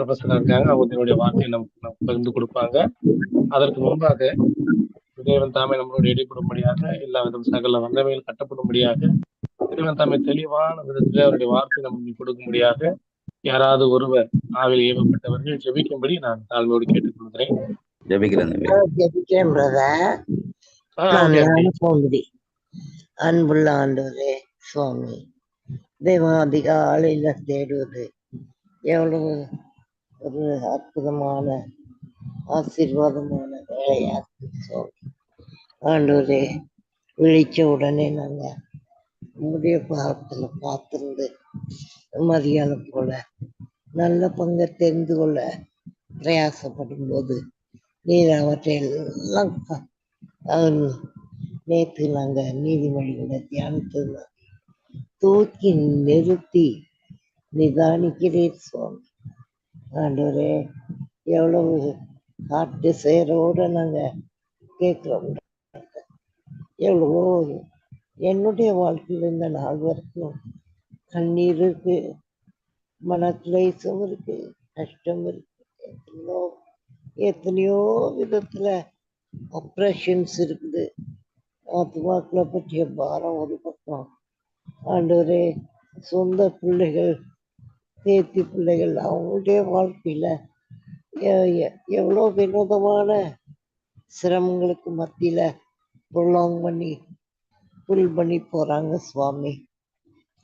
ப்ரொஃபஸரா இருக்காங்க அவங்க என்னுடைய வார்த்தையை நமக்கு நமக்கு பகிர்ந்து கொடுப்பாங்க. அதற்கு முன்பாக தேவன் தாமே நம்மளோட இடைப்படும்படியாக எல்லா விதம் சகல வந்தவைகள் கட்டப்படும்படியாக தேவன் தாமே தெளிவான விதத்தில் அவருடைய வார்த்தை நமக்கு கொடுக்கும்படியாக யாராவது ஒருவர் ஆவில் ஏவப்பட்டவர்கள் ஜெபிக்கும்படி நான் தாழ்மையோடு கேட்டுக்கொள்கிறேன். ஜெபிக்கிறேன் அன்புள்ள ஆண்டவரே சுவாமி. தெய்வம் அதிகாலையில தேடுவது எவ்வளவு ஒரு அற்புதமான ஆசீர்வாதமான வேலையாக இருக்கு சுவாமி விழிச்ச உடனே நாங்க உங்களுடைய பாகத்தில் பார்த்துருந்து மதியானம் போல நல்ல பங்கை தெரிந்து கொள்ள பிரயாசப்படும் போது நீர் அவற்றை எல்லாம் நேற்று நாங்கள் நாங்க நீதிமொழிகளை தியானித்தது. தூக்கி நிறுத்தி நிதானிக்கிறேன் சுவாமி. ஆண்டவரே எவ்வளவு ஹார்ட் சேரோட நாங்க கேட்குறோம். எவ்வளவோ என்னுடைய வாழ்க்கையில் இந்த நாள் வரைக்கும் கண்ணீர் இருக்கு மனக்லேசம் இருக்கு கஷ்டம் இருக்கு எத்தனையோ எத்தனையோ விதத்துல ஆப்ரேஷன்ஸ் இருக்குது. ஆத்மாக்களை பற்றிய பாரம் ஒரு பக்கம். ஆண்டவரே சொந்த பிள்ளைகள் பேத்தி பிள்ளைகள் அவங்களுடைய வாழ்க்கையில எவ்வளோ வினோதமான சிரமங்களுக்கு மத்தியில புல்லாங் பண்ணி புல் பண்ணி போறாங்க சுவாமி.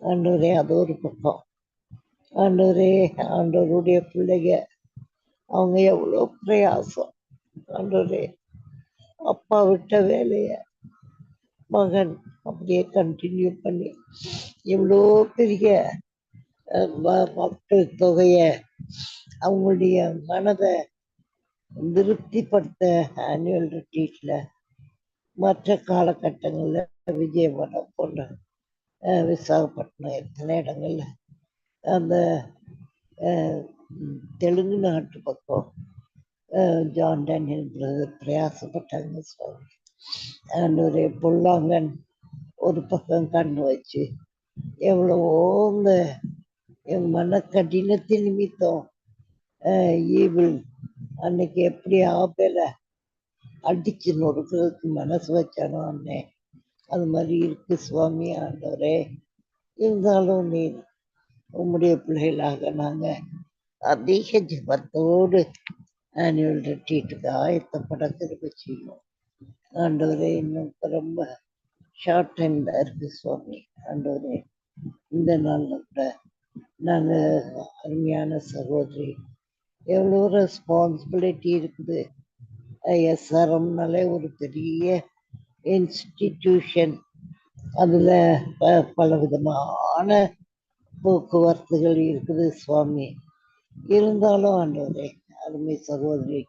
ஆண்டவரே அது ஒரு பக்கம். ஆண்டவரே ஆண்டவருடைய பிள்ளைங்க அவங்க எவ்வளோ பிரயாசம். ஆண்டவரே அப்பா விட்ட வேலைய மகன் அப்படியே கண்டினியூ பண்ணி எவ்வளோ பெரிய மக்கள் தொகைய அவங்களுடைய மனதை திருப்திப்படுத்த ஆனுவல் ரிட்ரீட்ல மற்ற காலகட்டங்களில் விஜயபுரம் போன்ற விசாகப்பட்டினம் எத்தனை இடங்கள்ல அந்த தெலுங்கு நாட்டு பக்கம் ஜான் டேனியல் பிரதர் பிரயாசப்பட்டாங்க சுவாமி. ஆண்டவரே பொல்லாங்கன் ஒரு பக்கம் கண்ணு வச்சு எவ்வளவோ இந்த என் மன கடினத்தின் நிமித்தம் ஈவில் அன்னைக்கு எப்படி ஆபேல அடிச்சு நொறுக்கிறதுக்கு மனசு வச்சானோ அண்ணே அது மாதிரி இருக்கு சுவாமி ஆண்டவரே. இருந்தாலும் நீ உம்முடைய பிள்ளைகளாக நாங்கள் அதிக ஜபத்தோடு ஆனுவல் ரிட்ரீட்டுக்கு ஆயத்தப்பட திருப்பி செய்யும் ஆண்டவரே இன்னும் ரொம்ப ஷார்ட் டைம் இருக்கு சுவாமி. ஆண்டவரே இந்த நாளில் கூட நான் அருமையான சகோதரி. எவ்வளோ ரெஸ்பான்சிபிலிட்டி இருக்குது? எஸ்ஆர்எம்னாலே ஒரு பெரிய இன்ஸ்டிடியூஷன் அதில் ப- பல விதமான போக்குவரத்துகள் இருக்குது சுவாமி. இருந்தாலும் ஆண்டவரே அருமை சகோதரி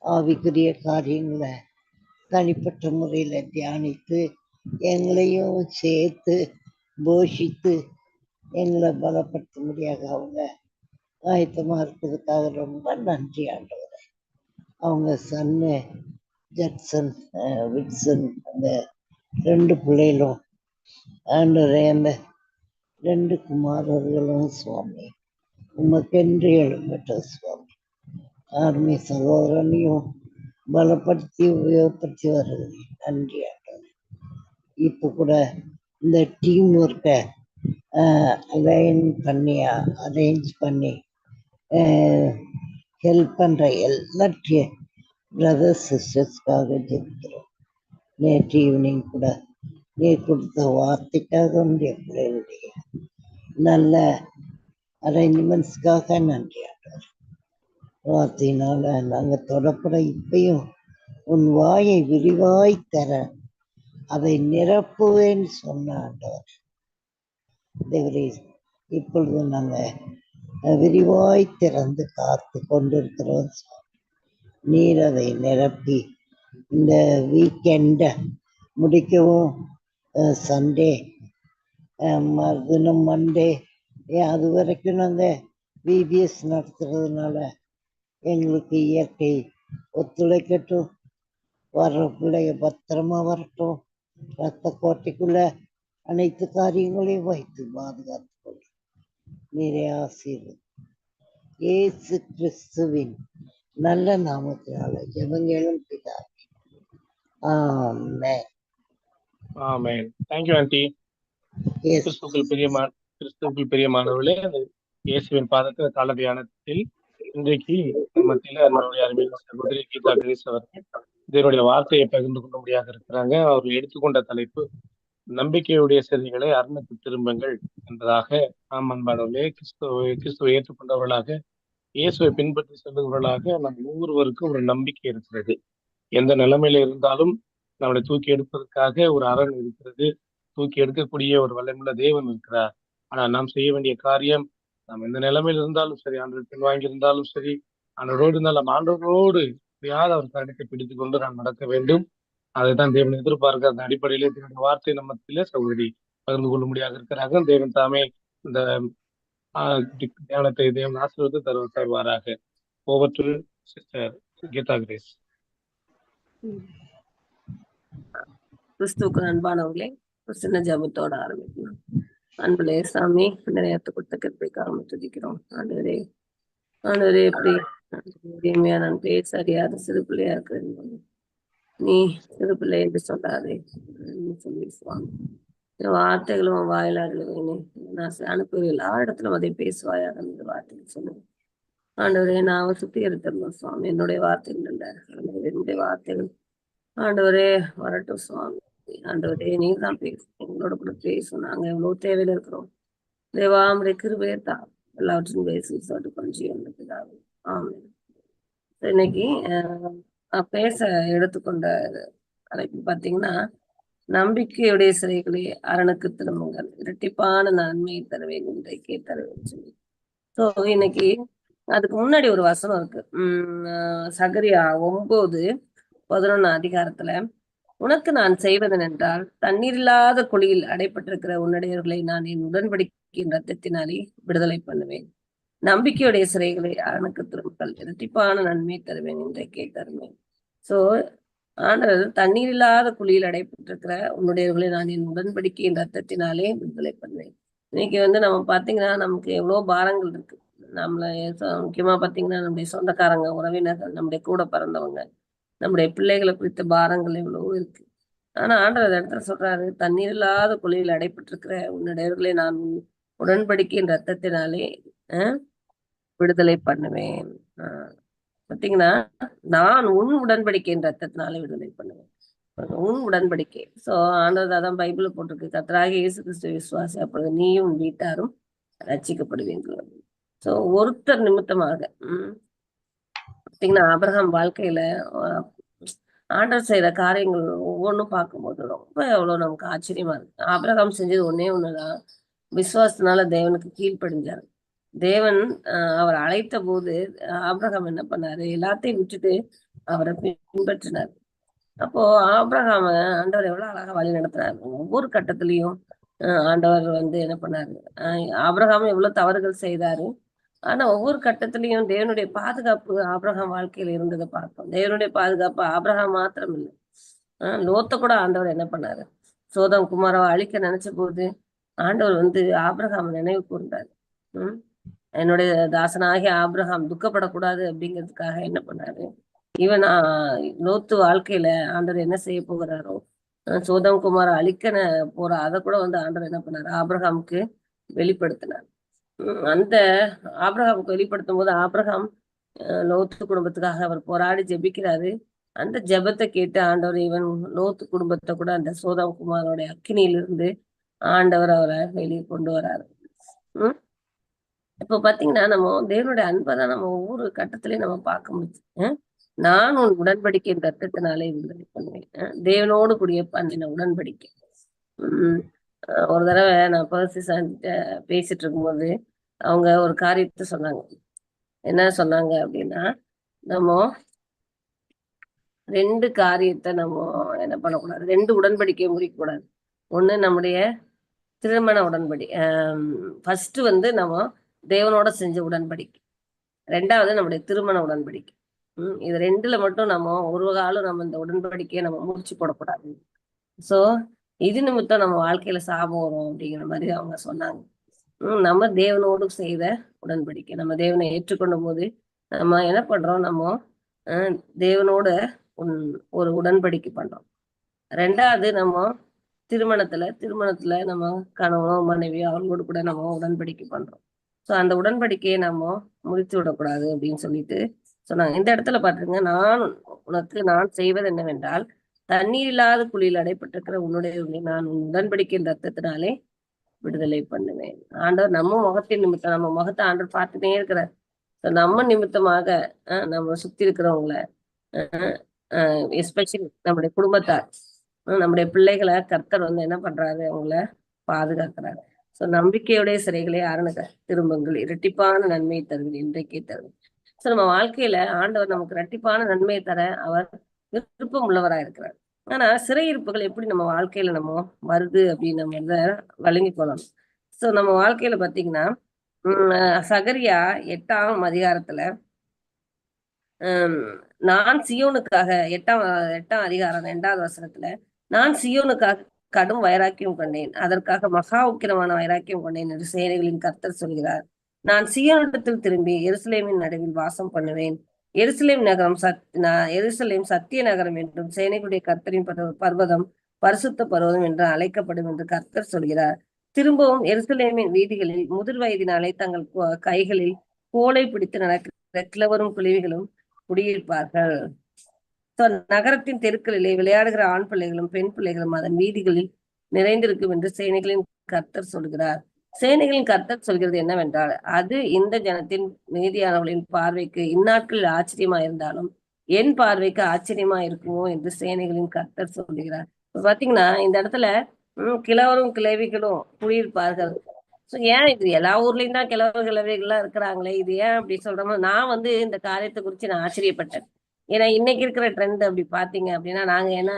ஆவிக்குரிய காரியங்களை தனிப்பட்ட முறையில் தியானித்து எங்களையும் சேர்த்து போஷித்து எங்களை பலப்படுத்தும்படியாக அவங்க ஆயத்தமா இருக்கிறதுக்காக ரொம்ப நன்றி ஆண்டவரே. அவங்க சன்னு ஜட்சன் விட்சன் அந்த ரெண்டு பிள்ளைகளும் ஆண்டவரே அந்த ரெண்டு குமாரர்களும் சுவாமி. உமக்கென்று எழுப்பட்ட சுவாமி. ஆர்மி சகோதரனையும் பலப்படுத்தி உபயோகப்படுத்தி வருகிறேன். நன்றி ஆண்டவரே. இப்போ கூட இந்த டீம் ஒர்க்கை அலைன் பண்ணி அரேஞ்ச் பண்ணி ஹெல்ப் பண்ணுற எல்லா பிரதர்ஸ் சிஸ்டர்ஸ்க்காக ஜெபிக்கிறோம். நேற்று ஈவினிங் கூட நீ கொடுத்த வார்த்தைக்காக உடைய பிள்ளைகளுடைய நல்ல அரேஞ்ச்மெண்ட்ஸ்க்காக நன்றி ஆண்டவர். வார்த்தையினால நாங்கள் தொடப்பட இப்பையும் உன் வாயை விரிவாய் தர அதை நிரப்புவேன்னு சொன்ன ஆண்டவர். தேவரே இப்பொழுது நாங்கள் விரிவாய் திறந்து காத்து கொண்டிருக்கிறோம் நீர் அதை நிரப்பி இந்த வீக்கெண்டை முடிக்கவும் சண்டே மறுதினம் மண்டே அது வரைக்கும் நாங்கள் பிபிஎஸ் நடத்துறதுனால எங்களுக்கு இயற்கை ஒத்துழைக்கட்டும் வர்ற பிள்ளைங்க பத்திரமா வரட்டும் ரத்த கோட்டைக்குள்ளே அனைத்து காரியங்களையும் வைத்து பாதுகாத்துக் கொள்ளும் நீரே ஆசீர்வதி இயேசு கிறிஸ்துவின் நல்ல நாமத்தினால ஜெபங்களும் பிதா amen. Amen. Thank you aunty yes கிறிஸ்துக்கள் பிரியமா கிறிஸ்துக்கள் பிரியமானவர்களே இயேசுவின் பாதத்தில் கால தியானத்தில் இன்றைக்கு மத்தியில நம்மளுடைய அருமையான சகோதரி கீதா கிரீஸ் அவர்கள் இதனுடைய வார்த்தையை பகிர்ந்து கொள்ளும்படியாக இருக்கிறாங்க. அவர் எடுத்துக்கொண்ட தலைப்பு நம்பிக்கையுடைய செய்திகளை அருணுக்கு திரும்புங்கள் என்பதாக நாம் அன்பானவர்களே கிறிஸ்துவை கிறிஸ்துவை ஏற்றுக்கொண்டவர்களாக இயேசுவை பின்பற்றி செல்லுகிறவர்களாக நம் ஒவ்வொருவருக்கும் ஒரு நம்பிக்கை இருக்கிறது. எந்த நிலைமையில இருந்தாலும் நம்மளை தூக்கி எடுப்பதற்காக ஒரு அரண் இருக்கிறது. தூக்கி எடுக்கக்கூடிய ஒரு வல்லமுள்ள தேவன் இருக்கிறார். ஆனால் நாம் செய்ய வேண்டிய காரியம் நாம் எந்த நிலைமையில் இருந்தாலும் சரி ஆண்டவர் பின்வாங்கி இருந்தாலும் சரி ஆண்டவரோடு இருந்தாலும் ஆண்டவரோடு எப்படியாவது அவர் கருத்தை பிடித்துக் கொண்டு நாம் நடக்க வேண்டும்? அதைத்தான் தேவன் எதிர்பார்க்க அந்த அடிப்படையிலே தேவனுடைய வார்த்தை நம்ம சகோதரி பகிர்ந்து கொள்ளும்படியாக இருக்கிறாங்க தேவன் தாமே இந்த தியானத்தை தேவன் ஆசீர்வத்து தருவ தருவாராக. Over to sister Geetha Grace. கிறிஸ்துவுக்கு அன்பானவர்களே ஒரு சின்ன ஜபத்தோட ஆரம்பிக்கலாம். அன்புலே சாமி நிறையத்து கொடுத்த கிருப்பைக்காக துதிக்கிறோம். ஆண்டவரே ஆண்டவரே எப்படி எளிமையா நான் பேச சிறு பிள்ளையா இருக்கிறேன் நீ சிறு பிள்ளை என்று சொல்லாதே. சொல்லிடுவாங்க சொல்லி சுவாமி வார்த்தைகளும் வாயிலாடல வேணும் நான் அனுப்புகிற எல்லா இடத்திலும் அதை பேசுவாயாக இந்த வார்த்தைகள் சொன்னேன் ஆண்டவரே நான் சுத்தி எடுத்துடணும் சுவாமி. என்னுடைய வார்த்தைகள் இல்ல ஆண்டவரே, என்னுடைய வார்த்தைகள். ஆண்டவரே வரட்டும் சுவாமி. ஆண்டவரே நீ தான் பேசும் உங்களோட கூட பேசும் நாங்க எவ்வளவு தேவையில இருக்கிறோம். தேவாமுடைய கிருபையை தான் எல்லாவற்றையும் பேசி சொல்லிட்டு கொஞ்சம் பிதாவே. ஆமென். இன்னைக்கு பேச எடுத்துக்கொண்ட தலைப்பு பாத்தீங்கன்னா நம்பிக்கையுடைய சிறைகளே அரணுக்கு திரும்புங்கள். இரட்டிப்பான நன்மை தருவேன் இன்றைக்கே தருவேன் சொல்லி ஸோ இன்னைக்கு அதுக்கு முன்னாடி ஒரு வசனம் இருக்கு. உம் சகரியா ஒன்பது பதினொன்னு அதிகாரத்துல உனக்கு நான் செய்வதன் என்றால் தண்ணீர் இல்லாத குழியில் அடைப்பட்டிருக்கிற உன்னுடையவர்களை நான் என் உடன்படிக்கையின் ரத்தத்தினாலே விடுதலை பண்ணுவேன். நம்பிக்கையுடைய சிறைகளை அரணுக்கு திரும்புங்கள். இரட்டிப்பான நன்மை தருவேன் இன்றைக்கே தருவேன் சோ ஆண்டவர் தண்ணீர் இல்லாத குழியில் அடைப்பட்டிருக்கிற உன்னுடையவர்களை நான் என் உடன்படிக்கையின் ரத்தத்தினாலே விடுதலை பண்ணுவேன். இன்னைக்கு வந்து நம்ம பாத்தீங்கன்னா நமக்கு எவ்வளவு பாரங்கள் இருக்கு. நம்மள சொ- முக்கியமா பாத்தீங்கன்னா நம்முடைய சொந்தக்காரங்க உறவினர்கள் நம்முடைய கூட பிறந்தவங்க நம்முடைய பிள்ளைகளை குறித்த பாரங்கள் எவ்வளவோ இருக்கு. ஆனா ஆண்டவர் இடத்துல சொல்றாரு தண்ணீர் இல்லாத குழியில் அடைப்பட்டிருக்கிற உன்னுடையவர்களை நான் உடன்படிக்கையின் ரத்தத்தினாலே விடுதலை பண்ணுவேன். பார்த்தீங்கன்னா பாத்தீங்கன்னா நான் உன் உடன்படிக்கையின் ரத்தத்தினால விடுதலை பண்ணுவேன். உன் உடன்படிக்கை. சோ ஆண்டவர் அதான் பைபிள் போட்டிருக்கு. கத்தராக இயேசு கிறிஸ்து விசுவாசி அப்பொழுது நீயும் உன் வீட்டாரும் ரட்சிக்கப்படுவீர்கள் சோ ஒருத்தர் நிமித்தமாக உம் பாத்தீங்கன்னா ஆபிரகாம் வாழ்க்கையில ஆண்டவர் செய்யற காரியங்கள் ஒவ்வொன்றும் பார்க்கும்போது ரொம்ப எவ்வளவு நமக்கு ஆச்சரியமா இருக்கு. ஆபிரகாம் செஞ்சது ஒன்னே ஒண்ணுதான். விசுவாசத்தினால தேவனுக்கு கீழ்ப்படிஞ்சாரு. தேவன் அவர் அழைத்த போது ஆபிரகாம் என்ன பண்ணாரு? எல்லாத்தையும் விட்டுட்டு அவரை பின்பற்றினார். அப்போ ஆபிரகாம ஆண்டவர் எவ்வளவு அழகா வழி நடத்துறாரு. ஒவ்வொரு கட்டத்திலையும் ஆண்டவர் வந்து என்ன பண்ணாரு? அஹ், ஆபிரகாம் எவ்வளவு தவறுகள் செய்தாரு. ஆனா ஒவ்வொரு கட்டத்திலையும் தேவனுடைய பாதுகாப்பு ஆபிரகாம் வாழ்க்கையில இருந்ததை பார்ப்போம் தேவனுடைய பாதுகாப்பு ஆபிரகாம் மாத்திரம் இல்லை ஆஹ் லோத்த கூட ஆண்டவர் என்ன பண்ணாரு? சோதம் குமாரவை அழிக்க நினைச்ச போது ஆண்டவர் வந்து ஆபிரகாம் நினைவு கூர்ந்தாரு. உம் என்னுடைய தாசனாகிய ஆபிரகாம் துக்கப்படக்கூடாது அப்படிங்கிறதுக்காக என்ன பண்ணாரு? இவன் லோத்து வாழ்க்கையில ஆண்டவர் என்ன செய்ய போகிறாரோ சோதம் குமார அழிக்க போற அதை கூட வந்து ஆண்டவர் என்ன பண்ணாரு? ஆபிரகாமுக்கு வெளிப்படுத்தினார். உம் அந்த ஆபிரகாமுக்கு வெளிப்படுத்தும் போது ஆபிரகாம் லோத்து குடும்பத்துக்காக அவர் போராடி ஜெபிக்கிறாரு. அந்த ஜெபத்தை கேட்டு ஆண்டவர் இவன் லோத்து குடும்பத்தை கூட அந்த சோதம் குமாரோட அக்கினியிலிருந்து ஆண்டவர் அவரை வெளியே கொண்டு வராரு. உம் இப்போ பாத்தீங்கன்னா நம்ம தேவனுடைய அன்பை தான் நம்ம ஒவ்வொரு கட்டத்திலயும் நம்ம பார்க்க முடியும் நான் உன் உடன்படிக்கையின் ரத்தத்தினாலே விடுதலை பண்ணுவேன். தேவனோடு கூடிய பண்ணின உடன்படிக்கை. உம் ஒரு தடவை நான் பர்சி சாந்திட்ட பேசிட்டு இருக்கும்போது அவங்க ஒரு காரியத்தை சொன்னாங்க. என்ன சொன்னாங்க அப்படின்னா நம்ம ரெண்டு காரியத்தை நம்ம என்ன பண்ணக்கூடாது? ரெண்டு உடன்படிக்கையை முறிக்கக்கூடாது. ஒண்ணு நம்முடைய திருமண உடன்படி ஃபர்ஸ்ட் வந்து நம்ம தேவனோட செஞ்ச உடன்படிக்கை. ரெண்டாவது நம்முடைய திருமண உடன்படிக்கை. உம் இது ரெண்டுல மட்டும் நம்ம ஒரு காலம் நம்ம இந்த உடன்படிக்கையை நம்ம முடிச்சு போடக்கூடாது. சோ இது நிமித்தம் நம்ம வாழ்க்கையில சாபம் வரும் அப்படிங்கிற மாதிரி அவங்க சொன்னாங்க. உம் நம்ம தேவனோடு செய்த உடன்படிக்கை. நம்ம தேவனை ஏற்றுக்கொண்ட போது நம்ம என்ன பண்றோம்? நம்ம அஹ், தேவனோட உன்- ஒரு உடன்படிக்கை பண்றோம். ரெண்டாவது நம்ம திருமணத்துல திருமணத்துல நம்ம கணவனோ மனைவியோ அவங்களோட கூட நம்ம உடன்படிக்கை பண்றோம். ஸோ அந்த உடன்படிக்கையை நம்ம முடித்து விடக்கூடாது அப்படின்னு சொல்லிட்டு சொன்னாங்க. இந்த இடத்துல பாத்துருங்க நான் உனக்கு நான் செய்வது என்னவென்றால் தண்ணீர் இல்லாத குழியில் அடைப்பட்டிருக்கிற உன்னுடைய உன்னை நான் உன் உடன்படிக்கையின் ரத்தத்தினாலே விடுதலை பண்ணுவேன். ஆண்டவர் நம்ம முகத்தின் நிமித்தம் நம்ம முகத்தை ஆண்டவர் பார்த்துட்டே இருக்கிறார். ஸோ நம்ம நிமித்தமாக நம்ம சுத்தி இருக்கிறவங்கள எஸ்பெஷலி நம்முடைய குடும்பத்தார் நம்முடைய பிள்ளைகளை கர்த்தர் வந்து என்ன பண்றாரு அவங்கள பாதுகாக்கிறாரு. சோ நம்பிக்கையுடைய சிறைகளை ஆரணுக திரும்புங்கள் இரட்டிப்பான நன்மையை தருவேன் இன்றைக்கே தருவேன் சோ நம்ம வாழ்க்கையில ஆண்டவர் நமக்கு இரட்டிப்பான நன்மையை தர அவர் விருப்பம் உள்ளவரா இருக்கிறார். ஆனா சிறையிருப்புகள் எப்படி நம்ம வாழ்க்கையில நம்ம வருது அப்படின்னு நம்ம இதை வழங்கிக் கொள்ளணும். சோ நம்ம வாழ்க்கையில பாத்தீங்கன்னா உம் சகரியா எட்டாம் அதிகாரத்துல ஹம், நான் சியோனுக்காக எட்டாம் எட்டாம் அதிகாரம் இரண்டாவது வசனத்துல நான் சியோனுக்காக கடும் வைராக்கியம் கொண்டேன். அதற்காக மகா உக்கிரமான வைராக்கியம் கொண்டேன் என்று சேனைகளின் கர்த்தர் சொல்கிறார். நான் சியோனிடத்தில் திரும்பி எருசலேமின் நடுவில் வாசம் பண்ணுவேன். எருசலேம் நகரம் சத் எருசலேம் சத்திய நகரம் என்றும் சேனைகளுடைய கர்த்தரின் பர்வ- பர்வதம் பரிசுத்த பர்வதம் என்று அழைக்கப்படும் என்று கர்த்தர் சொல்கிறார். திரும்பவும் எருசலேமின் வீதிகளில் முதிர் வயதினாலே தங்கள் கைகளில் கோலை பிடித்து நடக்கிற கிழவரும் குழிவுகளும் குடியிருப்பார்கள். நகரத்தின் தெருக்களிலே விளையாடுகிற ஆண் பிள்ளைகளும் பெண் பிள்ளைகளும் அதன் வீதிகளில் நிறைந்திருக்கும் என்று சேனைகளின் கர்த்தர் சொல்கிறார். சேனைகளின் கர்த்தர் சொல்கிறது என்னவென்றால் அது இந்த ஜனத்தின் மீதியானவர்களின் பார்வைக்கு இந்நாட்களில் ஆச்சரியமா இருந்தாலும் என் பார்வைக்கு ஆச்சரியமா இருக்குமோ என்று சேனைகளின் கர்த்தர் சொல்கிறார். இப்ப பாத்தீங்கன்னா இந்த இடத்துல உம் கிழவரும் கிழவிகளும் குடியிருப்பார்கள். சோ ஏன் இது எல்லா ஊர்லயும் தான் கிழவர் கிழவிகள்லாம் இருக்கிறாங்களே இது ஏன் அப்படி சொல்றோமோ நான் வந்து இந்த காரியத்தை குறிச்சு நான் ஆச்சரியப்பட்டேன். ஏன்னா இன்னைக்கு இருக்கிற ட்ரெண்ட் அப்படி பாத்தீங்க அப்படின்னா நாங்க ஏன்னா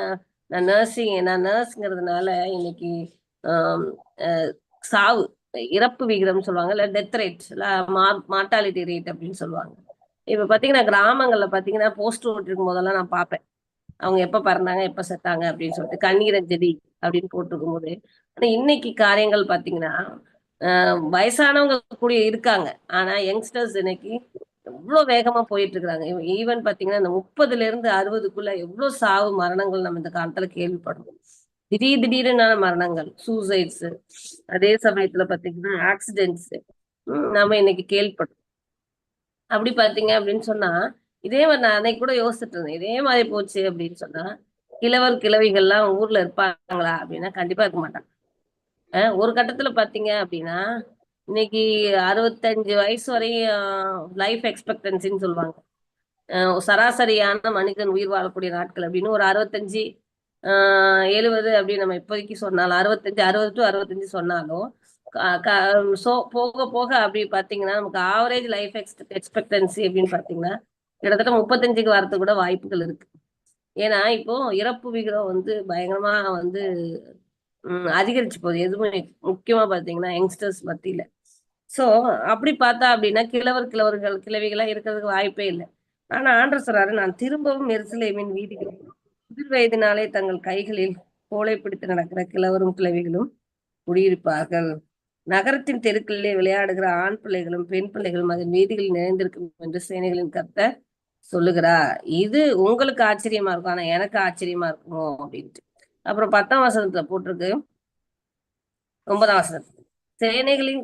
நான் நர்சிங் நான் நர்ஸ்ங்கிறதுனால இன்னைக்கு சாவு இறப்பு விகிதம் சொல்லுவாங்க இல்ல டெத் ரேட் இல்ல மார்டாலிட்டி ரேட் அப்படின்னு சொல்லுவாங்க. இப்ப பாத்தீங்கன்னா கிராமங்கள்ல பாத்தீங்கன்னா போஸ்ட் ஓட்டிருக்கும் போதெல்லாம் நான் பார்ப்பேன். அவங்க எப்ப பறந்தாங்க எப்ப செத்தாங்க அப்படின்னு சொல்லிட்டு கண்ணீரஞ்சலி அப்படின்னு போட்டிருக்கும் போது. ஆனா இன்னைக்கு காரியங்கள் பாத்தீங்கன்னா ஆஹ் வயசானவங்க கூட இருக்காங்க. ஆனா யங்ஸ்டர்ஸ் இன்னைக்கு எவ்வளவு வேகமா போயிட்டு இருக்கிறாங்க ஈவன் பாத்தீங்கன்னா இந்த முப்பதுல இருந்து அறுபதுக்குள்ள எவ்வளவு சாவு மரணங்கள் நம்ம இந்த காலத்துல கேள்விப்படுறோம். திடீர் திடீரென மரணங்கள் சூசைட்ஸ் அதே சமயத்துல பாத்தீங்கன்னா ஆக்சிடென்ட்ஸ் நாம இன்னைக்கு கேள்விப்படுறோம். அப்படி பாத்தீங்க அப்படின்னு சொன்னா இதே மாதிரி நான் அன்னைக்கு கூட யோசிச்சுட்டு இருந்தேன். இதே மாதிரி போச்சு அப்படின்னு சொன்னா கிழவர் கிழவிகள்லாம் ஊர்ல இருப்பாங்களா அப்படின்னா கண்டிப்பா இருக்க மாட்டாங்க. ஒரு கட்டத்துல பாத்தீங்க அப்படின்னா இன்னைக்கு அறுபத்தஞ்சு வயசு வரையும் லைஃப் எக்ஸ்பெக்டன்சின்னு சொல்லுவாங்க. சராசரியான மனிதன் உயிர் வாழக்கூடிய நாட்கள் அப்படின்னு ஒரு அறுபத்தஞ்சு ஆஹ் அப்படின்னு நம்ம இப்போதைக்கு சொன்னாலும் அறுபத்தஞ்சு அறுபது டு அறுபத்தஞ்சு சொன்னாலும் க- க- போக போக அப்படி பாத்தீங்கன்னா நமக்கு ஆவரேஜ் லைஃப் எக்ஸ்பெக்டன்சி அப்படின்னு பாத்தீங்கன்னா கிட்டத்தட்ட முப்பத்தஞ்சுக்கு வரத்து கூட வாய்ப்புகள் இருக்கு. ஏன்னா இப்போ இறப்பு விகிதம் வந்து பயங்கரமா வந்து அதிகரிச்சு போகுது. எதுவுமே முக்கியமா பாத்தீங்கன்னா யங்ஸ்டர்ஸ் மத்தியில. சோ அப்படி பார்த்தா அப்படின்னா கிழவர் கிழவர்கள் கிழவிகளா இருக்கிறதுக்கு வாய்ப்பே இல்லை. ஆனா ஆண்டர் சொல்றாரு நான் திரும்பவும் எருசலேமின் வீதிகளில் முதிர் வயதினாலே தங்கள் கைகளில் கோலை பிடித்து நடக்கிற கிழவரும் கிழவிகளும் குடியிருப்பார்கள். நகரத்தின் தெருக்களிலே விளையாடுகிற ஆண் பிள்ளைகளும் பெண் பிள்ளைகளும் அதன் வீதிகளில் நிறைந்திருக்கும் என்று சேனைகளின் கத்த சொல்லுகிறார். இது உங்களுக்கு ஆச்சரியமா இருக்கும் ஆனா எனக்கு ஆச்சரியமா இருக்குமோ அப்படின்ட்டு. அப்புறம் பத்தாம் வசனத்துல போட்டிருக்கு. ஒன்பதாம் வசனத்துல. சேனைகளின்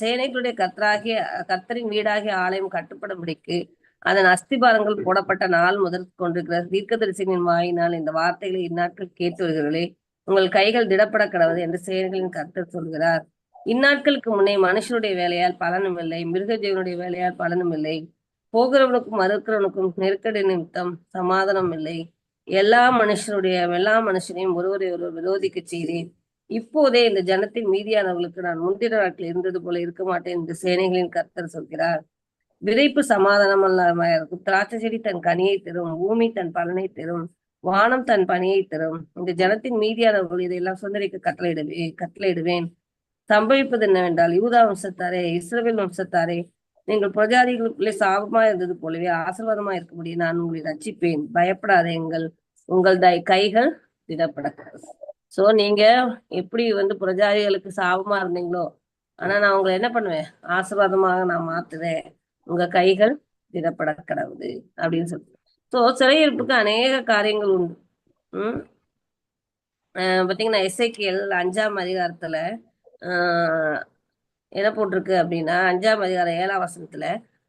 சேனைகளுடைய கர்த்தராகிய கர்த்தரின் வீடாகிய ஆலயம் கட்டுப்படும்படிக்கு அதன் அஸ்திபாரங்கள் போடப்பட்ட நாள் முதல் கொண்டிருக்கிற தீர்க்கதரிசிகளின் வாயினால் இந்த வார்த்தைகளை இந்நாட்கள் கேட்டு வருகிறீர்களே உங்கள் கைகள் திடப்பட கடவுது என்று சேனைகளின் கர்த்தர் சொல்கிறார். இந்நாட்களுக்கு முன்னே மனுஷனுடைய வேலையால் பலனும் இல்லை மிருக ஜீவனுடைய வேலையால் பலனும் இல்லை போகிறவனுக்கும் மறுக்கிறவனுக்கும் நெருக்கடி நிமித்தம் சமாதானம் இல்லை. எல்லா மனுஷனுடைய எல்லா மனுஷனையும் ஒருவரை ஒருவர் விரோதிக்க செய்தேன் இப்போதே இந்த ஜனத்தின் மீதியானவர்களுக்கு நான் முந்தின நாட்கள் இருந்தது போல இருக்க மாட்டேன் என்று சேனைகளின் கர்த்தர் சொல்கிறார். விதைப்பு சமாதானம் அல்லாமல் இருக்கும். திராட்சை செடி தன் கனியை தரும். பூமி தன் பலனை தரும். வானம் தன் பணியை தரும். இந்த ஜனத்தின் மீதியானவர்கள் இதையெல்லாம் சுந்தரிக்க கட்டளையிடுவே கட்டளையிடுவேன். சம்பவிப்பது என்னவென்றால் யூதா வம்சத்தாரே இஸ்ரவேல் வம்சத்தாரே நீங்கள் பிரஜாதிகளுக்குள்ளே சாபமா இருந்தது போலவே ஆசீர்வாதமா இருக்கும்படி நான் உங்களை ரட்சிப்பேன். பயப்படாதேங்கள் உங்கள் தை கைகள் திடப்பட சோ நீங்க எப்படி வந்து பிரஜாதிகளுக்கு சாபமா இருந்தீங்களோ? ஆனா நான் உங்களை என்ன பண்ணுவேன்? ஆசீர்வாதமாக நான் மாத்துவேன். உங்க கைகள் திடப்பட கடவுது அப்படின்னு சொல்லுவேன் ஸோ சிறையிருப்புக்கு அநேக காரியங்கள் உண்டு. உம் அஹ் பாத்தீங்கன்னா இசைக்கியல் அஞ்சாம் அதிகாரத்துல ஆஹ் என்ன போட்டிருக்கு அப்படின்னா அஞ்சாம் அதிகாரம் ஏழாம் வசனத்துல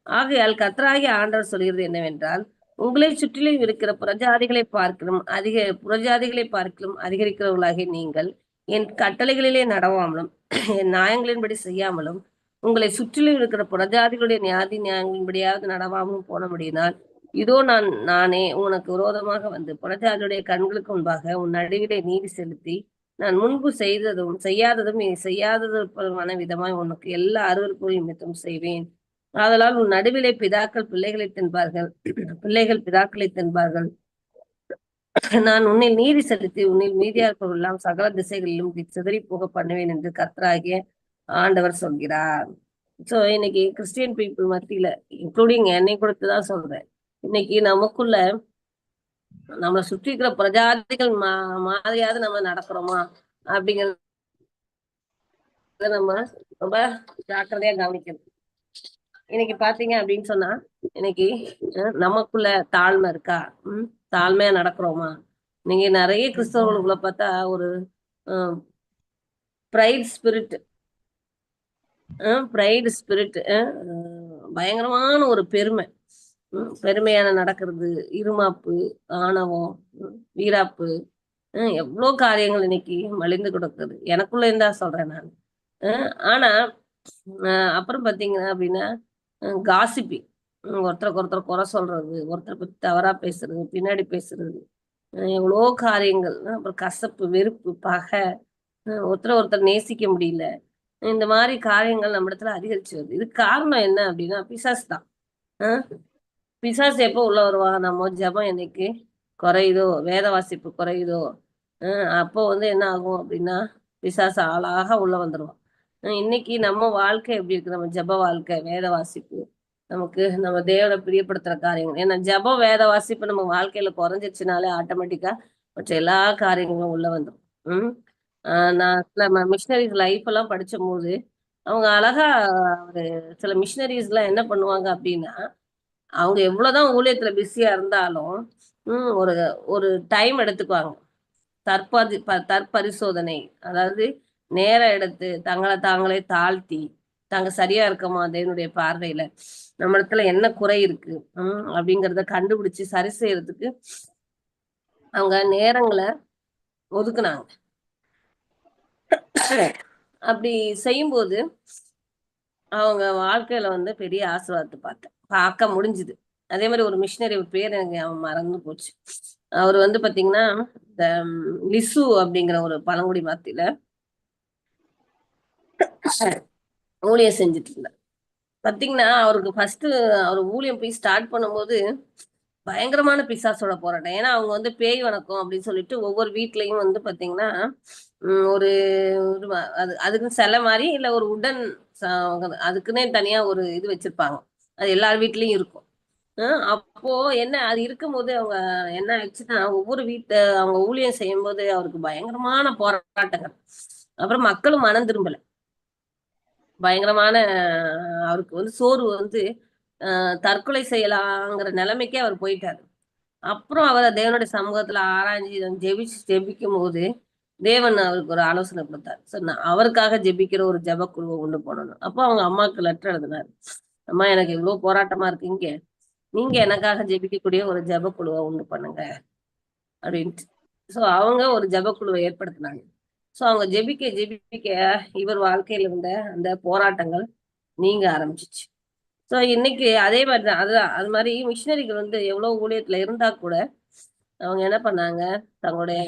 ஆகையால் கத்ராகி ஆண்டவர் சொல்கிறது என்னவென்றால் உங்களை சுற்றிலும் இருக்கிற புறஜாதிகளை பார்க்கலும் அதிக புறஜாதிகளை பார்க்கலும் அதிகரிக்கிறவர்களாகிய நீங்கள் என் கட்டளைகளிலே நடவாமலும் என் நியாயங்களின்படி செய்யாமலும் உங்களை சுற்றிலும் இருக்கிற புறஜாதிகளுடைய நியாதி நியாயங்களின்படியாவது நடவாமலும் போன முடியினால் இதோ நான் நானே உனக்கு விரோதமாக வந்து புறஜாதியுடைய கண்களுக்கு முன்பாக உன் நடுவிலே நீதி செலுத்தி நான் முன்பு செய்ததும் செய்யாததும் நீ செய்யாததுமான விதமாய் உனக்கு எல்லா அருவருப்பும் நிமித்தம் செய்வேன். ஆதலால் உன் நடுவிலே பிதாக்கள் பிள்ளைகளை தின்பார்கள். பிள்ளைகள் பிதாக்களை தின்பார்கள். நான் உன்னில் நீதி செலுத்தி உன்னில் மீதியார்கள் எல்லாம் சகல திசைகளிலும் சிதறி போக பண்ணுவேன் என்று கர்த்தராகிய ஆண்டவர் சொல்கிறார். சோ இன்னைக்கு கிறிஸ்டியன் பீப்புள் மத்தியில இன்க்ளூடிங் என்னை கொடுத்துதான் சொல்றேன். இன்னைக்கு நமக்குள்ள நம்மளை சுற்றி இருக்கிற பிரஜாதிகள் மா மாதிரியாவது நம்ம நடக்கிறோமா? அப்படிங்கறத நம்ம ரொம்ப ஜாக்கிரதையா கவனிக்கணும். இன்னைக்கு பாத்தீங்க அப்படின்னு சொன்னா இன்னைக்கு நமக்குள்ள தாழ்மை இருக்கா? உம் தாழ்மையா நடக்கிறோமா? நீங்க நிறைய கிறிஸ்தவர்களுக்குள்ள பார்த்தா ஒரு ப்ரைட் ஸ்பிரிட் ப்ரைடு ஸ்பிரிட் பயங்கரமான ஒரு பெருமை. உம், பெருமையான நடக்கிறது இருமாப்பு ஆணவம் வீராப்பு ஹம், எவ்வளோ காரியங்கள் இன்னைக்கு மலிந்து கொடுக்குது. எனக்குள்ள இருந்தா சொல்றேன் நான். ஆனா அப்புறம் பாத்தீங்கன்னா அப்படின்னா காசிப்பி. ஒருத்தருக்கு ஒருத்தர் குறை சொல்றது ஒருத்தரை பத்தி தவறா பேசுறது பின்னாடி பேசுறது. எவ்வளோ காரியங்கள். அப்புறம் கசப்பு வெறுப்பு பகை. ஒருத்தரை ஒருத்தர் நேசிக்க முடியல. இந்த மாதிரி காரியங்கள் நம்ம இடத்துல அதிகரிச்சு வருது. இதுக்கு காரணம் என்ன அப்படின்னா பிசாசு தான். பிசாஸ் பிசாசு எப்போ உள்ள வருவான் நம்ம ஜெபம் என்னைக்கு குறையுதோ? வேத வாசிப்பு குறையுதோ? அப்போ வந்து என்ன ஆகும் அப்படின்னா பிசாசு ஆளாக உள்ள வந்துடுவான் இன்னைக்கு நம்ம வாழ்க்கை எப்படி இருக்கு? நம்ம ஜெப வாழ்க்கை வேத வாசிப்பு நமக்கு நம்ம தேவனை பிரியப்படுத்துற காரியங்கள். ஏன்னா ஜபம் வேத வாசிப்பு நம்ம வாழ்க்கையில குறைஞ்சிருச்சுனாலே ஆட்டோமேட்டிக்கா மற்ற எல்லா காரியங்களும் உள்ள வந்துடும் உம்? ஆஹ் நான் நம்ம மிஷினரிஸ் லைஃப் எல்லாம் படிச்ச போது அவங்க அழகா ஒரு சில மிஷினரிஸ் எல்லாம் என்ன பண்ணுவாங்க அப்படின்னா அவங்க எவ்வளவுதான் ஊழியத்துல பிஸியா இருந்தாலும் உம் ஒரு ஒரு டைம் எடுத்துக்குவாங்க. தற்பதி ப- தற்பரிசோதனை. அதாவது நேரம் எடுத்து தங்களை தாங்களே தாழ்த்தி தாங்க சரியா இருக்கமா தேவனுடைய பார்வையில? நம்ம இடத்துல என்ன குறை இருக்கு? உம் அப்படிங்கறத கண்டுபிடிச்சு சரி செய்யறதுக்கு அவங்க நேரங்களை ஒதுக்குனாங்க. அப்படி செய்யும்போது அவங்க வாழ்க்கையில வந்து பெரிய ஆசீர்வாதத்தை பார்த்தேன். பார்க்க முடிஞ்சுது. அதே மாதிரி ஒரு மிஷினரி பேர் எனக்கு அவன் மறந்து போச்சு. அவர் வந்து பாத்தீங்கன்னா இந்த லிசு அப்படிங்கிற ஒரு பழங்குடி மத்தியில ஊழியம் செஞ்சுட்டு இருந்தார் பாத்தீங்கன்னா அவருக்கு ஃபர்ஸ்ட் அவர் ஊழியம் போய் ஸ்டார்ட் பண்ணும்போது பயங்கரமான பிசாசோட போராட்டம். ஏன்னா அவங்க வந்து பேய் வணக்கம் அப்படின்னு சொல்லிட்டு ஒவ்வொரு வீட்லயும் வந்து பாத்தீங்கன்னா உம், ஒரு அது அதுக்கு சிலை மாதிரி இல்ல ஒரு உடன் அதுக்குன்னே தனியா ஒரு இது வச்சிருப்பாங்க. அது எல்லார் வீட்லயும் இருக்கும். அப்போ என்ன அது இருக்கும்போது அவங்க என்ன ஆச்சுன்னா ஒவ்வொரு வீட்டு அவங்க ஊழியம் செய்யும் போது அவருக்கு பயங்கரமான போராட்டங்கள். அப்புறம் மக்களும் மனம் திரும்பல. பயங்கரமான அவருக்கு வந்து சோர்வு வந்து தற்கொலை செய்யலாங்கிற நிலைமைக்கே அவர் போயிட்டாரு. அப்புறம் அவர் தேவனுடைய சமூகத்துல ஆராய்ஞ்சு ஜெபிச்சு ஜெபிக்கும் போது தேவன் அவருக்கு ஒரு ஆலோசனை கொடுத்தாரு. சரி நான் அவருக்காக ஜெபிக்கிற ஒரு ஜெபக்குழுவை கொண்டு போனணும் அப்போ அவங்க அம்மாவுக்கு லெட்டர் எழுதினாரு. அம்மா எனக்கு இவ்வளவு போராட்டமா இருக்கு இங்க. நீங்க எனக்காக ஜெபிக்கக்கூடிய ஒரு ஜெபக்குழுவை உண்டு பண்ணுங்க. அப்படின்ட்டு. ஸோ அவங்க ஒரு ஜெபக்குழுவை ஏற்படுத்தினாங்க. சோ அவங்க ஜெபிக்க ஜெபிக்க இவர் வாழ்க்கையில இருந்த அந்த போராட்டங்கள் நீங்க ஆரம்பிச்சிச்சு. சோ இன்னைக்கு அதே மாதிரி தான் அதுதான் அது மாதிரி மிஷினரிகள் வந்து எவ்வளோ ஊழியத்துல இருந்தா கூட அவங்க என்ன பண்ணாங்க? தங்களுடைய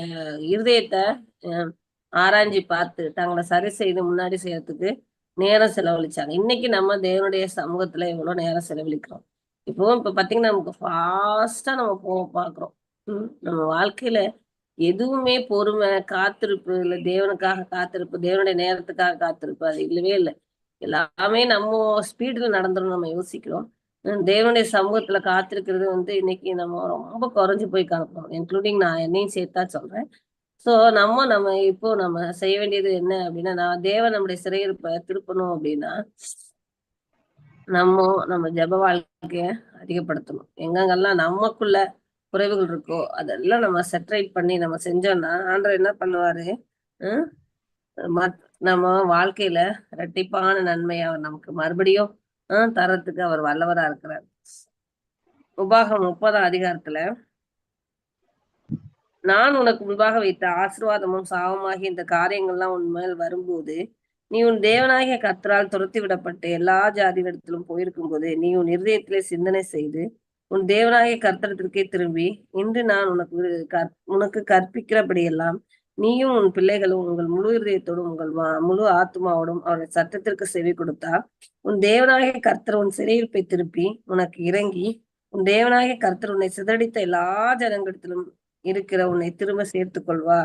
இருதயத்தை அஹ், ஆராய்ஞ்சு பார்த்து தங்களை சரி செய்து முன்னாடி செய்யறதுக்கு நேரம் செலவழிச்சாங்க. இன்னைக்கு நம்ம தேவனுடைய சமூகத்துல எவ்வளவு நேரம் செலவழிக்கிறோம்? இப்போ இப்ப பாத்தீங்கன்னா நமக்கு ஃபாஸ்டா நம்ம போ பாக்குறோம் உம் நம்ம வாழ்க்கையில எதுவுமே பொறுமை காத்திருப்பு இல்ல தேவனுக்காக காத்திருப்பு தேவனுடைய நேரத்துக்காக காத்திருப்பு அது இல்லவே இல்லை. எல்லாமே நம்ம ஸ்பீடுல நடந்துரும் நம்ம யோசிக்கிறோம். தேவனுடைய சமூகத்துல காத்திருக்கிறது வந்து இன்னைக்கு நம்ம ரொம்ப குறைஞ்சு போய் காணப்போம் இன்க்ளூடிங் நான் என்னையும் சேர்த்தா சொல்றேன். சோ நம்ம நம்ம இப்போ நம்ம செய்ய வேண்டியது என்ன அப்படின்னா நான் தேவன் நம்முடைய சிறையிருப்பை திருப்பணும் அப்படின்னா நம்ம நம்ம ஜெப வாழ்க்கைய அதிகப்படுத்தணும். எங்கெங்கெல்லாம் நமக்குள்ள குறைவுகள் இருக்கோ அதெல்லாம் நம்ம செட்ரைட் பண்ணி நம்ம செஞ்சோம்னா ஆண்டவர் என்ன பண்ணுவாரு ஹம்? மத்- நம்ம வாழ்க்கையில ரெட்டிப்பான நன்மையை அவர் நமக்கு மறுபடியும் ஆஹ் தரத்துக்கு அவர் வல்லவரா இருக்கிறார் உபாகம் முப்பதாம் அதிகாரத்துல நான் உனக்கு முன்பாக வைத்த ஆசீர்வாதமும் சாபமாகிய இந்த காரியங்கள்லாம் உன் மேல் வரும்போது நீ உன் தேவனாகிய கத்தரால் துரத்தி விடப்பட்டு எல்லா ஜாதிகளிடத்திலும் போயிருக்கும்போது நீ உன் இருதயத்திலே சிந்தனை செய்து உன் தேவனாகிய கர்த்தரத்திற்கே திரும்பி இன்று நான் உனக்கு கற்- உனக்கு கற்பிக்கிறபடியெல்லாம் நீயும் உன் பிள்ளைகளும் உங்கள் முழு இருதயத்தோடும் உங்கள் வா- முழு ஆத்மாவோடும் அவருடைய சட்டத்திற்கு செவி கொடுத்தா உன் தேவனாகிய கர்த்தர் உன் சிறையிருப்பை திருப்பி உனக்கு இறங்கி உன் தேவனாகிய கர்த்தர் உன்னை சிதறடித்த எல்லா ஜனங்களிடத்திலும் இருக்கிற உன்னை திரும்ப சேர்த்துக் கொள்வா.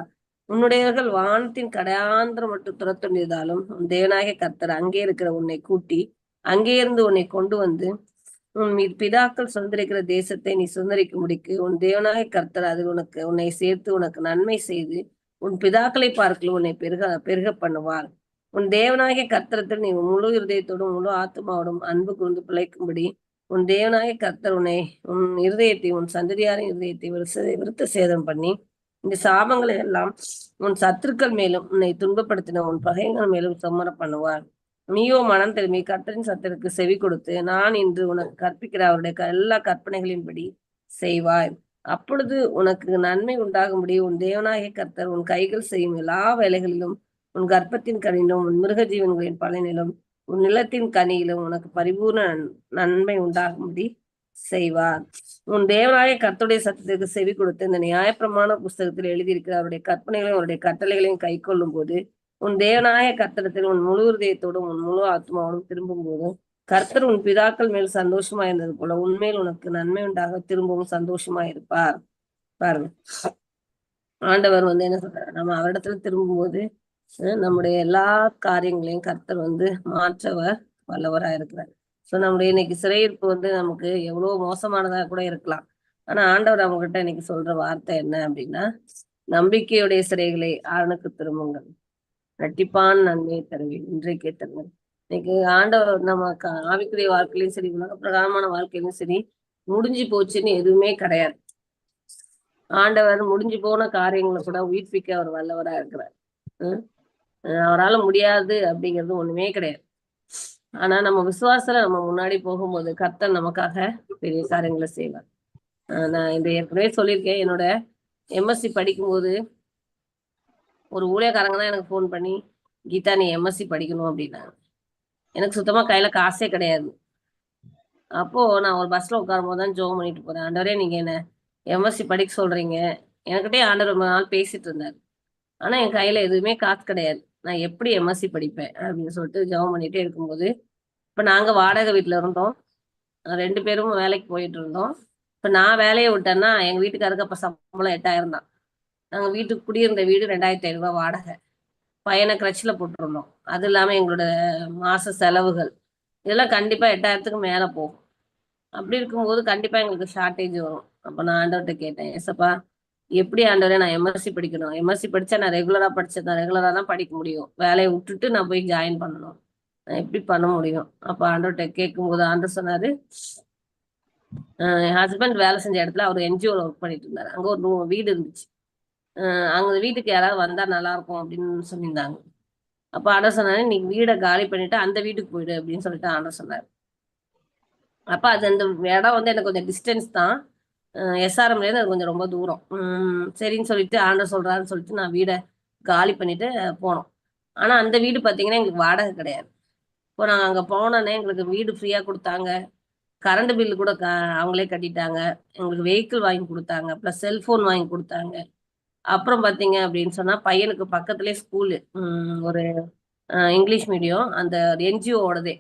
உன்னுடையவர்கள் வானத்தின் கடையாந்திரம் மட்டும் துரத்துண்டிருந்தாலும் உன் தேவனாகிய கர்த்தர் அங்கே இருக்கிற உன்னை கூட்டி அங்கே இருந்து உன்னை கொண்டு வந்து உன் மீது பிதாக்கள் சுதந்திரிக்கிற தேசத்தை நீ சுதந்திரிக்கும்படிக்கு உன் தேவனாகிய கர்த்தர் அதில் உனக்கு உன்னை சேர்த்து உனக்கு நன்மை செய்து உன் பிதாக்களை பார்க்கல உன்னை பெருக பெருக பண்ணுவார். உன் தேவனாகிய கர்த்தரத்தில் நீ உன் முழு இருதயத்தோடும் முழு ஆத்மாவோடும் அன்பு கூர்ந்து பிழைக்கும்படி உன் தேவனாகிய கர்த்தர் உன்னை உன் இருதயத்தை உன் சந்ததியாரின் இருதயத்தை விருத்த விருத்த சேதம் பண்ணி இந்த சாபங்களை எல்லாம் உன் சத்துருக்கள் மேலும் உன்னை துன்பப்படுத்தின உன் பகைகள் மேலும் சம்மர பண்ணுவார். நீயோ மனம் திரும்பி கர்த்தரின் சத்திற்கு செவி கொடுத்து நான் இன்று உனக்கு கற்பிக்கிற அவருடைய க- எல்லா கற்பனைகளின்படி செய்வாய். அப்பொழுது உனக்கு நன்மை உண்டாகும்படி உன் தேவனாகிய கர்த்தர் உன் கைகள் செய்யும் எல்லா வேலைகளிலும் உன் கர்ப்பத்தின் கனியிலும் உன் மிருக ஜீவன்களின் பலனிலும் உன் நிலத்தின் கனியிலும் உனக்கு பரிபூர்ண நன்- நன்மை உண்டாகும்படி செய்வார். உன் தேவனாய கர்த்தருடைய சத்தத்திற்கு செவி கொடுத்து இந்த நியாயப்பிரமான புஸ்தகத்தில் எழுதியிருக்கிற அவருடைய கற்பனைகளையும் அவருடைய கட்டளைகளையும் கை கொள்ளும் போது உன் தேவனாய கர்த்தரத்தில் உன் முழு இருதயத்தோடும் உன் முழு ஆத்மாவோடும் திரும்பும் போதும் கர்த்தர் உன் பிதாக்கள் மேல் சந்தோஷமா இருந்தது போல உண்மையில் உனக்கு நன்மை உண்டாக திரும்பவும் சந்தோஷமா இருப்பார் பாருங்க. ஆண்டவர் வந்து என்ன சொல்றாரு? நம்ம அவரிடத்துல திரும்பும்போது நம்முடைய எல்லா காரியங்களையும் கர்த்தர் வந்து மாற்றவர் வல்லவரா இருக்கிறார். சோ நம்முடைய இன்னைக்கு சிறையிருப்பு வந்து நமக்கு எவ்வளவு மோசமானதா கூட இருக்கலாம். ஆனா ஆண்டவர் அவங்க கிட்ட இன்னைக்கு சொல்ற வார்த்தை என்ன அப்படின்னா நம்பிக்கையுடைய சிறைகளை ஆணுக்கு திரும்புங்கள். இரட்டிப்பான் நன்மையை தருவேன் இன்றைக்கே தருவேன் இன்னைக்கு ஆண்டவர் நம்ம ஆவிக்குரிய வாழ்க்கையிலும் சரி உலக பிரகாரமான வாழ்க்கையிலும் சரி முடிஞ்சு போச்சுன்னு எதுவுமே கிடையாது. ஆண்டவர் முடிஞ்சு போன காரியங்களை கூட உயிர்ப்பிக்க அவர் வல்லவரா இருக்கிறார். அவரால் அவரால முடியாது அப்படிங்கிறது ஒண்ணுமே கிடையாது. ஆனா நம்ம விசுவாசத்துல நம்ம முன்னாடி போகும்போது கர்த்தர் நமக்காக பெரிய காரியங்களை செய்வார். நான் இந்த ஏற்கனவே சொல்லியிருக்கேன். என்னோட எம்எஸ்சி படிக்கும்போது ஒரு ஊழியக்காரங்க தான் எனக்கு ஃபோன் பண்ணி கீதா நீ எம்எஸ்சி படிக்கணும் அப்படின்னாங்க. எனக்கு சுத்தமா கையில காசே கிடையாது. அப்போ நான் ஒரு பஸ்ல உட்காரும் போது தான் ஜோம் பண்ணிட்டு போறேன். ஆண்டவரே நீங்க என்ன எம்எஸ்சி படிக்க சொல்றீங்க? என்கிட்டயே ஆண்டவர் ரொம்ப நாள் பேசிட்டு இருந்தார். ஆனா என் கையில எதுவுமே காசு கிடையாது. நான் எப்படி எம்எஸ்சி படிப்பேன் அப்படின்னு சொல்லிட்டு ஜெபம் பண்ணிட்டே இருக்கும்போது இப்ப நாங்க வாடகை வீட்டுல இருந்தோம். ரெண்டு பேரும் வேலைக்கு போயிட்டு இருந்தோம். இப்ப நான் வேலையை விட்டேன்னா எங்க வீட்டுக்காருக்கு அப்ப சம்பளம் எட்டாயிரம் தான். நாங்கள் வீட்டுக்கு குடியிருந்த வீடு ரெண்டாயிரத்தி ஐநூறு வாடகை. பையனை கிரச்சில் போட்டிருந்தோம். அது இல்லாமல் எங்களோட மாத செலவுகள். இதெல்லாம் கண்டிப்பாக எட்டாயிரத்துக்கு மேலே போகும். அப்படி இருக்கும்போது கண்டிப்பாக எங்களுக்கு ஷார்ட்டேஜ் வரும். அப்போ நான் ஆண்டவர்கிட்ட கேட்டேன் ஏசப்பா எப்படி ஆண்டவரே நான் எம்எஸ்சி படிக்கணும்? எம்எஸ்சி படித்தா நான் ரெகுலரா நான் ரெகுலராக தான் படிக்க முடியும். வேலையை விட்டுட்டு நான் போய் ஜாயின் பண்ணணும். நான் எப்படி பண்ண முடியும்? அப்போ ஆண்டவர்கிட்ட கேட்கும்போது ஆண்டர் சொன்னார் என் ஹஸ்பண்ட் வேலை செஞ்ச இடத்துல அவர் என்ஜிஓவில் ஒர்க் பண்ணிட்டு இருந்தார். அங்கே ஒரு வீடு இருந்துச்சு. அங்க வீட்டுக்கு யாராவது வந்தா நல்லா இருக்கும் அப்படின்னு சொல்லியிருந்தாங்க. அப்ப ஆண்டவர் சொன்னாரு நீ வீடை காலி பண்ணிட்டு அந்த வீட்டுக்கு போயிடு அப்படின்னு சொல்லிட்டு ஆண்டவர் சொன்னாரு. அப்ப அது அந்த இடம் வந்து எனக்கு கொஞ்சம் டிஸ்டன்ஸ் தான். எஸ்ஆர்எம்ல இருந்து அது கொஞ்சம் ரொம்ப தூரம். சரின்னு சொல்லிட்டு ஆண்டவர் சொல்றாருன்னு சொல்லிட்டு நான் வீடை காலி பண்ணிட்டு போனோம். ஆனா அந்த வீடு பாத்தீங்கன்னா எங்களுக்கு வாடகை கிடையாது. இப்போ நாங்கள் அங்கே போனோன்னே எங்களுக்கு வீடு ஃப்ரீயாக கொடுத்தாங்க. கரண்ட் பில்லு கூட க- அவங்களே கட்டிட்டாங்க. எங்களுக்கு வெஹிக்கிள் வாங்கி கொடுத்தாங்க. ப்ளஸ் செல்ஃபோன் வாங்கி கொடுத்தாங்க. அப்புறம் பாத்தீங்க அப்படின்னு சொன்னா பையனுக்கு பக்கத்துலேயே ஸ்கூலு ஒரு இங்கிலீஷ் மீடியம் அந்த என்ஜிஓடதே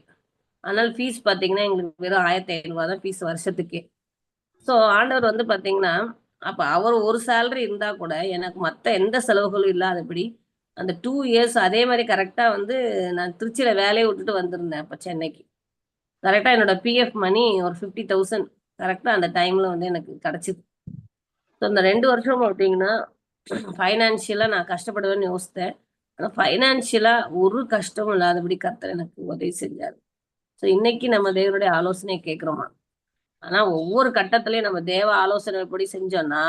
அதனால் ஃபீஸ் பாத்தீங்கன்னா எங்களுக்கு வெறும் ஆயிரத்தி ஐநூறுபா தான் ஃபீஸ் வருஷத்துக்கே. ஸோ ஆண்டவர் வந்து பாத்தீங்கன்னா அப்ப அவர் ஒரு சேலரி இருந்தா கூட எனக்கு மற்ற எந்த செலவுகளும் இல்லாதபடி அந்த டூ இயர்ஸ் அதே மாதிரி கரெக்டா வந்து நான் திருச்சியில வேலையை விட்டுட்டு வந்திருந்தேன் அப்ப சென்னைக்கு. கரெக்டா என்னோட பிஎஃப் மணி ஒரு ஃபிஃப்டி தௌசண்ட் கரெக்டா அந்த டைம்ல வந்து எனக்கு கிடைச்சிது. ஸோ இந்த ரெண்டு வருஷம் பார்த்தீங்கன்னா ஃபைனான்சியலாக நான் கஷ்டப்படுவேன்னு யோசித்தேன். ஆனா ஃபைனான்சியலாக ஒரு கஷ்டமும் இல்லாதபடி கர்த்தர் எனக்கு உதவி செஞ்சாரு. ஸோ இன்னைக்கு நம்ம தேவனுடைய ஆலோசனையை கேட்குறோமா? ஆனா ஒவ்வொரு கட்டத்திலையும் நம்ம தேவ ஆலோசனைப்படி செஞ்சோம்னா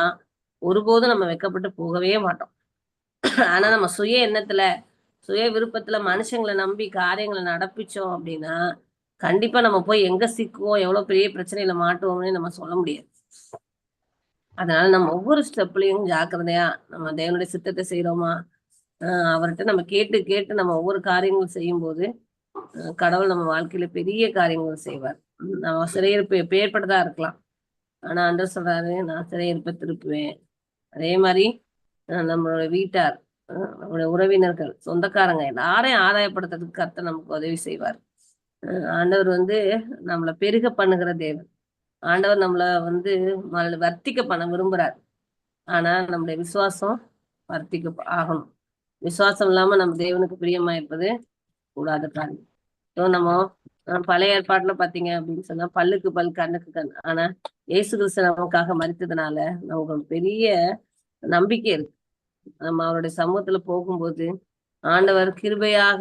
ஒருபோதும் நம்ம வெக்கப்பட்டு போகவே மாட்டோம். ஆனா நம்ம சுய எண்ணத்துல சுய விருப்பத்துல மனுஷங்களை நம்பி காரியங்களை நடப்பிச்சோம் அப்படின்னா கண்டிப்பா நம்ம போய் எங்க சிக்குவோம் எவ்வளவு பெரிய பிரச்சனையில மாட்டுவோம்னு நம்ம சொல்ல முடியாது. அதனால நம்ம ஒவ்வொரு ஸ்டெப்லயும் ஜாக்கிரதையா நம்ம தேவனுடைய சித்தத்தை செய்யறோமா அவர்கிட்ட நம்ம கேட்டு கேட்டு நம்ம ஒவ்வொரு காரியங்களும் செய்யும் போது கடவுள் நம்ம வாழ்க்கையில பெரிய காரியங்கள் செய்வார். நம்ம சிறையிருப்பு பேர்பட்டதா இருக்கலாம். ஆனா அண்டர் சொல்றாரு நான் சிறையிருப்பை திருப்புவேன். அதே மாதிரி நம்மளோட வீட்டார் நம்மளுடைய உறவினர்கள் சொந்தக்காரங்க எல்லாரையும் ஆதாயப்படுத்துறதுக்கு கர்த்தர் நமக்கு உதவி செய்வார். ஆண்டவர் வந்து நம்மளை பெருக பண்ணுகிற தேவன். ஆண்டவர் நம்மளை வந்து வர்த்திக்க பண்ண விரும்புறார். ஆனா நம்முடைய விசுவாசம் வர்த்திக்க ஆகணும். விசுவாசம் இல்லாம நம்ம தேவனுக்கு பிரியமா இருப்பது கூடாத காரியம் ஸோ நம்ம பழைய ஏற்பாட்டுல பாத்தீங்க அப்படின்னு சொன்னா பல்லுக்கு பல் கண்ணுக்கு கண். ஆனா இயேசு கிறிஸ்து நமக்காக மறித்ததுனால நமக்கு ஒரு பெரிய நம்பிக்கை இருக்கு. நம்ம அவருடைய சமூகத்துல போகும்போது ஆண்டவர் கிருபையாக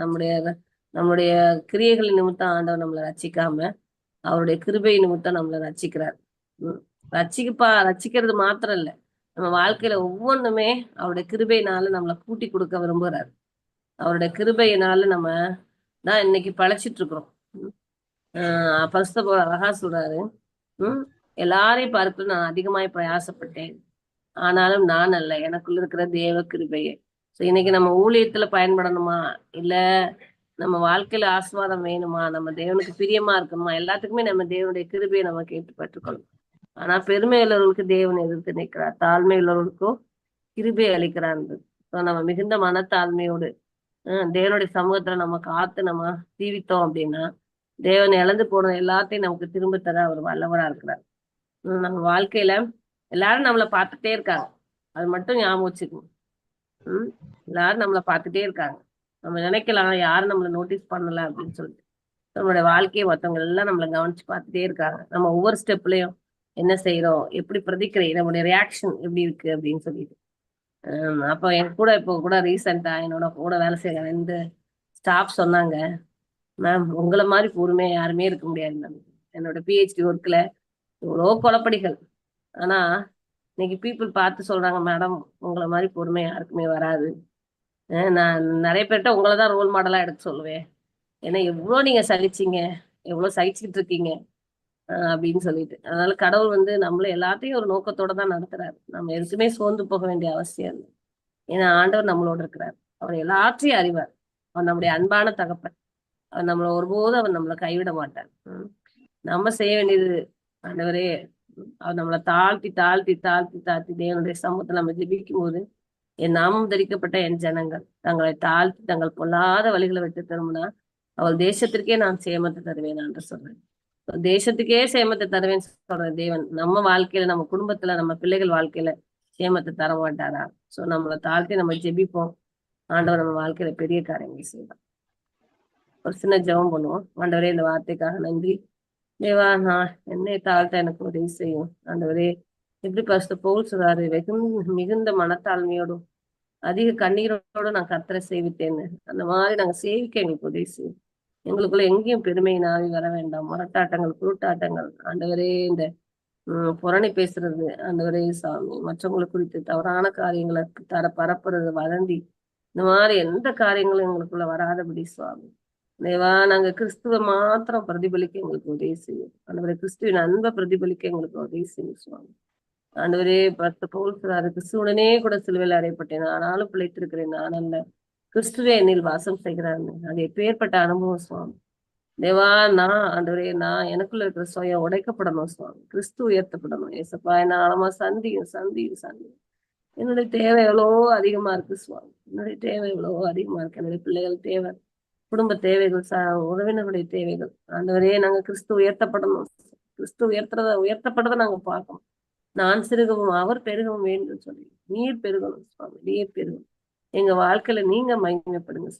நம்முடைய நம்முடைய கிரியைகளின் நிமித்தம் ஆண்டவர் நம்மளை ரசிக்காம அவருடைய கிருபை நிமித்தம் நம்மளை ரச்சிக்கிறார் உம் ரச்சிக்கிறது மாத்திரம் இல்ல நம்ம வாழ்க்கையில ஒவ்வொன்றுமே அவருடைய கிருபையினால நம்மளை கூட்டி கொடுக்க விரும்புகிறார் அவருடைய கிருபையினால நம்ம தான் இன்னைக்கு பழைச்சிட்டு இருக்கிறோம் உம் ஆஹ் பரிசுத்த பவுல் அழகா சொல்றாரு. உம் எல்லாரையும் பார்த்து நான் அதிகமாய் பிரயாசப்பட்டேன். ஆனாலும் நான் அல்ல. எனக்குள்ள இருக்கிற தேவ கிருபையே. ஸோ இன்னைக்கு நம்ம ஊழியத்துல பயன்படணுமா? இல்ல நம்ம வாழ்க்கையில ஆஸ்வாதம் வேணுமா? நம்ம தேவனுக்கு பிரியமா இருக்கணுமா? எல்லாத்துக்குமே நம்ம தேவனுடைய கிருபையை நம்ம கேட்டு பெற்றுக்கணும். ஆனா பெருமை உள்ளவர்களுக்கு தேவன் எதிர்த்து நிற்கிறார். தாழ்மை உள்ளவர்களுக்கும் கிருபை அளிக்கிறார் நம்ம மிகுந்த மனத்தாழ்மையோடு ஹம், தேவனுடைய சமூகத்துல நம்ம காத்து நம்ம ஜீவித்தோம் அப்படின்னா தேவன் இழந்து போன எல்லாத்தையும் நமக்கு திரும்ப தர அவர் வல்லவரா இருக்கிறார். நம்ம வாழ்க்கையில எல்லாரும் நம்மள பார்த்துட்டே இருக்காங்க. அது மட்டும் ஞாபகம் வச்சுக்கணும். ம் எல்லாரும் நம்மளை பார்த்துட்டே இருக்காங்க. நம்ம நினைக்கலாம் யாரும் நம்மளை நோட்டீஸ் பண்ணல அப்படின்னு சொல்லிட்டு. நம்மளுடைய வாழ்க்கையை மற்றவங்க எல்லாம் நம்மளை கவனிச்சு பார்த்துட்டே இருக்காங்க. நம்ம ஒவ்வொரு ஸ்டெப்லயும் என்ன செய்யறோம் எப்படி பிரதிக்கிறை நம்மளுடைய ரியாக்ஷன் எப்படி இருக்கு அப்படின்னு சொல்லிட்டு. அப்போ என் கூட இப்போ கூட ரீசெண்டா என்னோட கூட வேலை செய்யற ரெண்டு ஸ்டாஃப் சொன்னாங்க. மேம் உங்களை மாதிரி பொறுமையா யாருமே இருக்க முடியாது மேம் என்னோட பிஹெச்டி ஒர்க்ல எவ்வளோ குழப்படிகள் ஆனா இன்னைக்கு பீப்புள் பார்த்து சொல்றாங்க மேடம் உங்களை மாதிரி பொறுமை யாருக்குமே வராது. நான் நிறைய பேர்கிட்ட உங்களை தான் ரோல் மாடலா எடுத்து சொல்லுவேன். ஏன்னா எவ்வளோ நீங்க சகிச்சீங்க எவ்வளோ சகிச்சுக்கிட்டு இருக்கீங்க அப்படின்னு சொல்லிட்டு. அதனால கடவுள் வந்து நம்மள எல்லாத்தையும் ஒரு நோக்கத்தோட தான் நடத்துறாரு. நம்ம எதுக்குமே சோர்ந்து போக வேண்டிய அவசியம் இல்லை. ஏன்னா ஆண்டவர் நம்மளோட இருக்கிறார். அவர் எல்லாத்தையும் அறிவார். அவர் நம்முடைய அன்பான தகப்பன். அவர் நம்மளை ஒருபோதும் அவர் நம்மளை கைவிட மாட்டார். உம் நம்ம செய்ய வேண்டியது ஆண்டவரே அவர் நம்மளை தாழ்த்தி தாழ்த்தி தாழ்த்தி தாழ்த்தி தேவனுடைய சமூகத்தை நம்ம ஜெபிக்கும் போது என் நாமம் தரிக்கப்பட்ட என் ஜனங்கள். தங்களை தாழ்த்தி தங்கள் பொல்லாத வழிகளை விட்டு திரும்பினா அவள் தேசத்திற்கே நான் சேமத்தை தருவேன் என்று சொல்றேன். தேசத்துக்கே சேமத்தை தருவேன் சொல்ற தேவன் நம்ம வாழ்க்கையில நம்ம குடும்பத்துல நம்ம பிள்ளைகள் வாழ்க்கையில சேமத்தை தர மாட்டாரா? சோ நம்மளை தாழ்த்தி நம்ம ஜெபிப்போம். ஆண்டவர் நம்ம வாழ்க்கையில பெரிய காரியங்களை செய்வார். ஒரு சின்ன ஜெபம் பண்ணுவோம். ஆண்டவரே இந்த வார்த்தைக்காக நன்றி. தேவா நான் என்னை தாழ்த்த எனக்கு உதவி செய்யும். ஆண்டவரே எப்படி பஸ்ட் போல் சொல்றாரு. மிகுந்த மிகுந்த மனத்தாழ்மையோடும் அதிக கண்ணீரோட நான் கத்தரை சேவித்தேன்னு. அந்த மாதிரி நாங்க சேவிக்க எங்களுக்கு உதவி செய்யும் எங்களுக்குள்ள எங்கேயும் பெருமை நாவி வர வேண்டாம். முரட்டாட்டங்கள் குருட்டாட்டங்கள். ஆண்டவரே இந்த உம் புரணி பேசுறது. ஆண்டவரே சாமி மற்றவங்களை குறித்து தவறான காரியங்களை தர பரப்புறது வதந்தி. இந்த மாதிரி எந்த காரியங்களும் எங்களுக்குள்ள வராதபடி சுவாமி தேவா நாங்க கிறிஸ்துவ மாத்திரம் பிரதிபலிக்க எங்களுக்கு உதவி செய்யும். ஆண்டவரே கிறிஸ்துவின் அன்பை பிரதிபலிக்க எங்களுக்கு உதவி செய்யும் சுவாமி ஆண்டவரே பத்து பவுல் சொல்றாரு கிறிஸ்துவுடனே கூட சிலுவையில் அறையப்பட்டேன். ஆனாலும் பிழைத்திருக்கிறேன். நான் அல்ல கிறிஸ்துவே என்னில் வாசம் செய்கிறான்னு அது எப்பேற்பட்ட அனுபவம் சுவாமி. தேவா நான் ஆண்டவரே நான் எனக்குள்ள இருக்கிற சுயம் உடைக்கப்படணும் சுவாமி. கிறிஸ்து உயர்த்தப்படணும். ஏசப்பா என்ன ஆழமா சந்தியும் சந்தியும் சந்தியும். என்னுடைய தேவை எவ்வளவோ அதிகமா இருக்கு சுவாமி. என்னுடைய தேவை எவ்வளவோ அதிகமா இருக்கு. என்னுடைய பிள்ளைகள் தேவை குடும்ப தேவைகள் ச உறவினருடைய தேவைகள். ஆண்டவரே நாங்க கிறிஸ்து உயர்த்தப்படணும். கிறிஸ்து உயர்த்துறத உயர்த்தப்படதை நாங்க பார்க்கணும். நான் சிறுகவும் அவர் பெருகவும் வேண்டும் சொல்லி. நீர் பெருகணும் சுவாமி நீர் பெருகணும். எங்க வாழ்க்கையில நீங்க மகிமைப்படுங்க